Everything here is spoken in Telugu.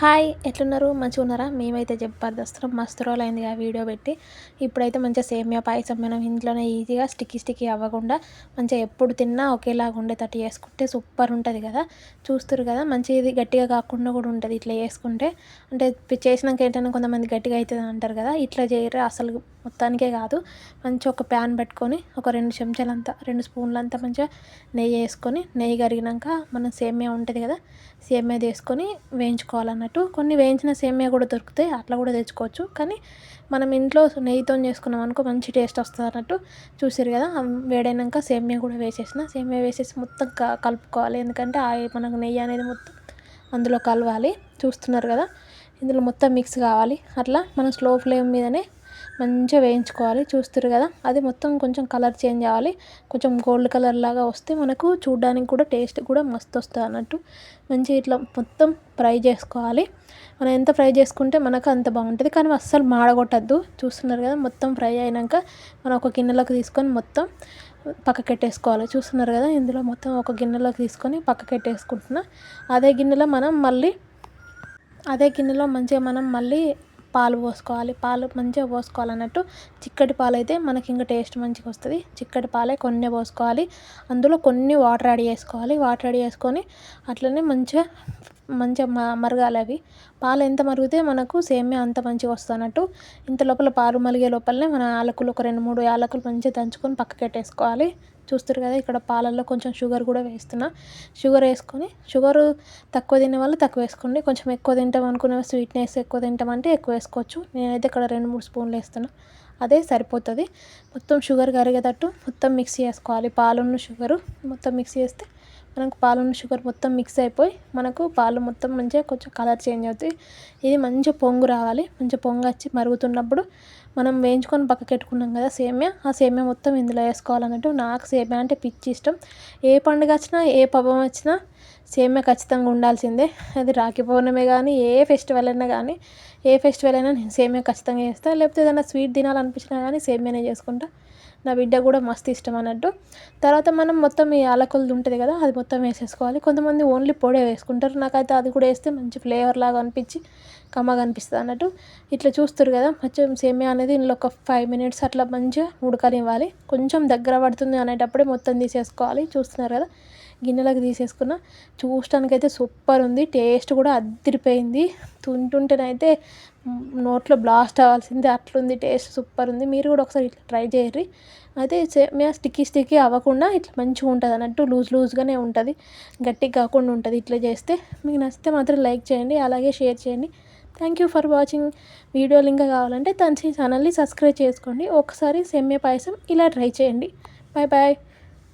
హాయ్ ఎట్లున్నారు? మంచిగా ఉన్నారా? మేమైతే జబర్దస్త్ మస్తు రోజులు అయింది ఆ వీడియో పెట్టి. ఇప్పుడైతే మంచిగా సేమియా పాయసం మనం ఇంట్లోనే ఈజీగా స్టిక్కీ స్టిక్కీ అవ్వకుండా మంచిగా ఎప్పుడు తిన్నా ఒకేలాగా ఉండేటట్టు చేసుకుంటే సూపర్ ఉంటుంది కదా. చూస్తారు కదా మంచిగా ఇది గట్టిగా కాకుండా కూడా ఉంటుంది ఇట్లా చేసుకుంటే. అంటే చేసినాక ఏంటంటే కొంతమంది గట్టిగా అవుతుంది అంటారు కదా ఇట్లా చేయరు అసలు మొత్తానికే కాదు. మంచిగా ఒక ప్యాన్ పెట్టుకొని ఒక రెండు చెంచాలంతా రెండు స్పూన్లంతా మంచిగా నెయ్యి వేసుకొని నెయ్యి కరిగినాక మనం సేమియా ఉంటుంది కదా సేమియా తీసుకొని వేయించుకోవాలన్నట్టు కొన్ని వేయించిన సేమియా కూడా దొరుకుతాయి అట్లా కూడా తెచ్చుకోవచ్చు. కానీ మనం ఇంట్లో నెయ్యితో చేసుకున్నాం అనుకో మంచి టేస్ట్ వస్తుంది అన్నట్టు చూసారు కదా. వేడైనాక సేమియా కూడా వేసేసిన. సేమియా వేసేసి మొత్తం కలుపుకోవాలి. ఎందుకంటే ఆ మనకు నెయ్యి అనేది మొత్తం అందులో కలవాలి. చూస్తున్నారు కదా. ఇందులో మొత్తం మిక్స్ కావాలి. అట్లా మనం స్లో ఫ్లేమ్ మీదనే మంచిగా వేయించుకోవాలి. చూస్తారు కదా? అది మొత్తం కొంచెం కలర్ చేంజ్ అవ్వాలి. కొంచెం గోల్డ్ కలర్ లాగా వస్తే మనకు చూడడానికి కూడా టేస్ట్ కూడా మస్తు వస్తుంది అన్నట్టు. మంచిగా ఇట్లా మొత్తం ఫ్రై చేసుకోవాలి. మనం ఎంత ఫ్రై చేసుకుంటే మనకు అంత బాగుంటుంది. కానీ అస్సలు మాడగొట్టద్దు. చూస్తున్నారు కదా? మొత్తం ఫ్రై అయినాక మనం ఒక గిన్నెలోకి తీసుకొని మొత్తం పక్కకెట్టేసుకోవాలి. చూస్తున్నారు కదా? ఇందులో మొత్తం ఒక గిన్నెలోకి తీసుకొని పక్కకెట్టేసుకుంటున్నా. అదే గిన్నెలో మనం మళ్ళీ అదే గిన్నెలో మంచిగా మనం మళ్ళీ పాలు పోసుకోవాలి పాలు మంచిగా పోసుకోవాలి అన్నట్టు చిక్కటి పాలు అయితే మనకి ఇంకా టేస్ట్ మంచిగా వస్తుంది. చిక్కటి పాలే కొన్ని పోసుకోవాలి. అందులో కొన్ని వాటర్ యాడ్ చేసుకోవాలి. వాటర్ యాడ్ చేసుకొని అట్లనే మంచిగా మంచిగా మరగాలి అవి. పాలు ఎంత మరిగితే మనకు సేమ్యా అంత మంచిగా వస్తుంది అన్నట్టు. ఇంత లోపల పాలు మరిగే లోపలనే మన యాలకులు ఒక రెండు మూడు యాలకులు మంచిగా దంచుకొని పక్కకెట్టేసుకోవాలి చూస్తారు కదా ఇక్కడ పాలల్లో కొంచెం షుగర్ కూడా వేస్తున్నా. షుగర్ వేసుకొని షుగర్ తక్కువ తినే వాళ్ళు తక్కువ వేసుకోండి. కొంచెం ఎక్కువ తింటాం అనుకునే స్వీట్నెస్ ఎక్కువ తింటామంటే ఎక్కువ వేసుకోవచ్చు. నేనైతే ఇక్కడ రెండు మూడు స్పూన్లు వేస్తున్నా. అదే సరిపోతుంది. మొత్తం షుగర్ కరిగేటట్టు మొత్తం మిక్స్ చేసుకోవాలి. పాలున్న షుగరు మొత్తం మిక్స్ చేస్తే మనకు పాలు షుగర్ మొత్తం మిక్స్ అయిపోయి మనకు పాలు మొత్తం మంచిగా కొంచెం కలర్ చేంజ్ అవుతాయి ఇది మంచి పొంగు రావాలి మంచి పొంగు వచ్చి మరుగుతున్నప్పుడు మనం వేయించుకొని పక్కకెట్టుకున్నాం కదా సేమ్యా ఆ సేమ్యా మొత్తం ఇందులో వేసుకోవాలన్నట్టు నాకు సేమ్యా అంటే పిచ్చి ఇష్టం ఏ పండుగ వచ్చినా ఏ పబ్బం వచ్చినా సేమ్యా ఖచ్చితంగా ఉండాల్సిందే. అది రాఖీ పౌర్ణమి కానీ ఏ ఫెస్టివల్ అయినా కానీ ఏ ఫెస్టివల్ అయినా నేను సేమ్యా ఖచ్చితంగా చేస్తాను లేకపోతే ఏదైనా స్వీట్ తినాలనిపించినా కానీ సేమ్యానే చేసుకుంటా. నా బిడ్డ కూడా మస్తు ఇష్టం అన్నట్టు. తర్వాత మనం మొత్తం ఈ యాలకులది ఉంటుంది కదా అది మొత్తం వేసేసుకోవాలి. కొంతమంది ఓన్లీ పొడే వేసుకుంటారు. నాకైతే అది కూడా వేస్తే మంచి ఫ్లేవర్ లాగా అనిపించి కమ్మగా అనిపిస్తుంది అన్నట్టు. ఇట్లా చూస్తారు కదా కొంచెం సేమియా అనేది ఇందులో ఒక ఫైవ్ మినిట్స్ అట్లా మంచిగా ఉడకనివ్వాలి. కొంచెం దగ్గర పడుతుంది అనేటప్పుడే మొత్తం తీసేసుకోవాలి. చూస్తున్నారు కదా. గిన్నెలకు తీసేసుకున్న. చూడటానికైతే సూపర్ ఉంది. టేస్ట్ కూడా అదిరిపోయింది. తింటుంటేనైతే నోట్లో బ్లాస్ట్ అవ్వాల్సింది. అట్లుంది. టేస్ట్ సూపర్ ఉంది. మీరు కూడా ఒకసారి ఇట్లా ట్రై చేయర్రి అయితే సేమియా స్టిక్కీ స్టిక్కీ అవ్వకుండా ఇట్లా మంచిగా ఉంటుంది అన్నట్టు లూజ్ లూజ్గానే ఉంటుంది. గట్టిగా కాకుండా ఉంటుంది ఇట్లా చేస్తే. మీకు నచ్చితే మాత్రం లైక్ చేయండి. అలాగే షేర్ చేయండి. Thank you for watching. వీడియోలు ఇంకా కావాలంటే తన ఛానల్ని సబ్స్క్రైబ్ చేసుకోండి. ఒకసారి సెమ్మె పాయసం ఇలా ట్రై చేయండి. Bye bye.